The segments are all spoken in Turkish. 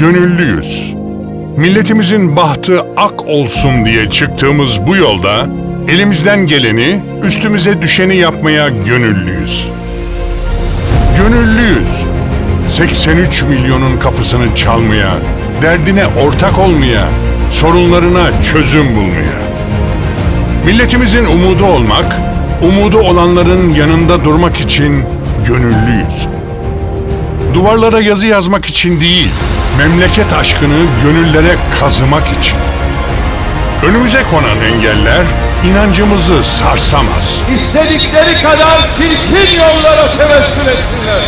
Gönüllüyüz. Milletimizin bahtı ak olsun diye çıktığımız bu yolda elimizden geleni, üstümüze düşeni yapmaya gönüllüyüz. Gönüllüyüz. 83 milyonun kapısını çalmaya, derdine ortak olmaya, sorunlarına çözüm bulmaya. Milletimizin umudu olmak, umudu olanların yanında durmak için gönüllüyüz. Duvarlara yazı yazmak için değil, memleket aşkını gönüllere kazımak için. Önümüze konan engeller inancımızı sarsamaz. İstedikleri kadar çirkin yollara tevessül etsinler.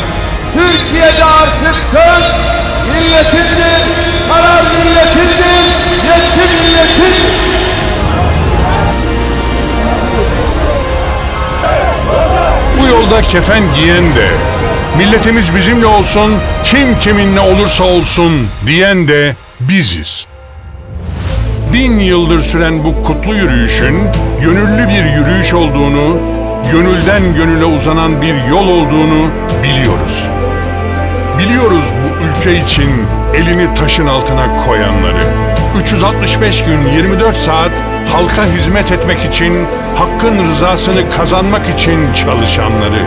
Türkiye'de artık söz milletindir, karar milletindir, yetki milletindir. Bu yolda kefen giyen de, milletimiz bizimle olsun, kim kiminle olursa olsun diyen de biziz. Bin yıldır süren bu kutlu yürüyüşün gönüllü bir yürüyüş olduğunu, gönülden gönüle uzanan bir yol olduğunu biliyoruz. Biliyoruz bu ülke için elini taşın altına koyanları. 365 gün 24 saat halka hizmet etmek için, hakkın rızasını kazanmak için çalışanları.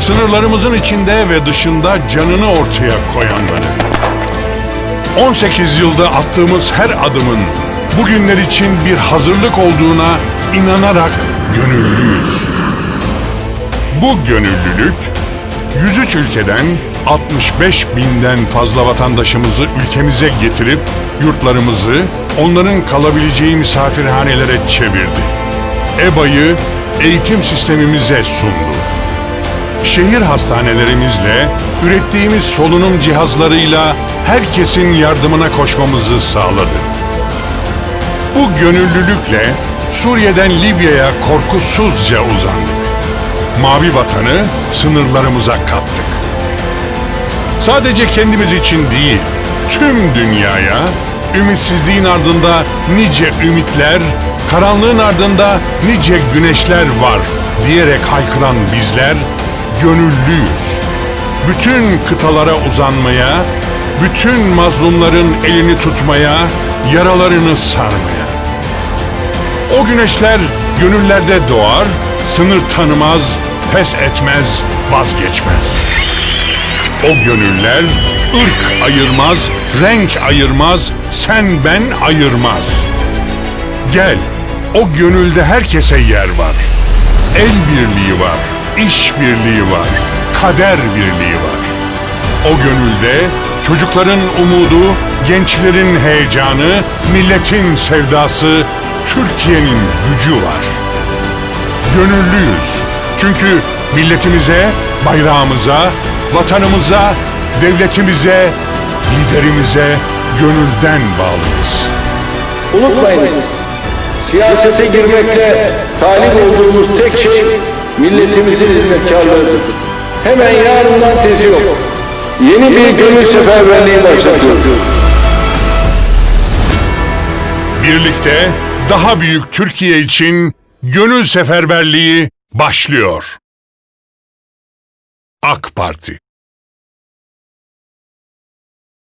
Sınırlarımızın içinde ve dışında canını ortaya koyanları. 18 yılda attığımız her adımın bugünler için bir hazırlık olduğuna inanarak gönüllüyüz. Bu gönüllülük 103 ülkeden 65 binden fazla vatandaşımızı ülkemize getirip yurtlarımızı onların kalabileceği misafirhanelere çevirdi. EBA'yı eğitim sistemimize sundu. Şehir hastanelerimizle, ürettiğimiz solunum cihazlarıyla herkesin yardımına koşmamızı sağladı. Bu gönüllülükle Suriye'den Libya'ya korkusuzca uzandık. Mavi vatanı sınırlarımıza kattık. Sadece kendimiz için değil, tüm dünyaya ümitsizliğin ardında nice ümitler, karanlığın ardında nice güneşler var diyerek haykıran bizler gönüllüyüz. Bütün kıtalara uzanmaya, bütün mazlumların elini tutmaya, yaralarını sarmaya. O güneşler gönüllerde doğar, sınır tanımaz, pes etmez, vazgeçmez. O gönüller ırk ayırmaz, renk ayırmaz, sen ben ayırmaz. Gel, o gönülde herkese yer var. El birliği var, iş birliği var, kader birliği var. O gönülde çocukların umudu, gençlerin heyecanı, milletin sevdası, Türkiye'nin gücü var. Gönüllüyüz. Çünkü milletimize, bayrağımıza, vatanımıza, devletimize, liderimize gönülden bağlıyız. Unutmayınız, siyasete girmekle talip olduğumuz tek şey milletimizin hizmetkarlığıdır. Hemen yarından tezi yok. Yeni bir gönül seferberliği başlatıyoruz. Birlikte daha büyük Türkiye için gönül seferberliği başlıyor. AK Parti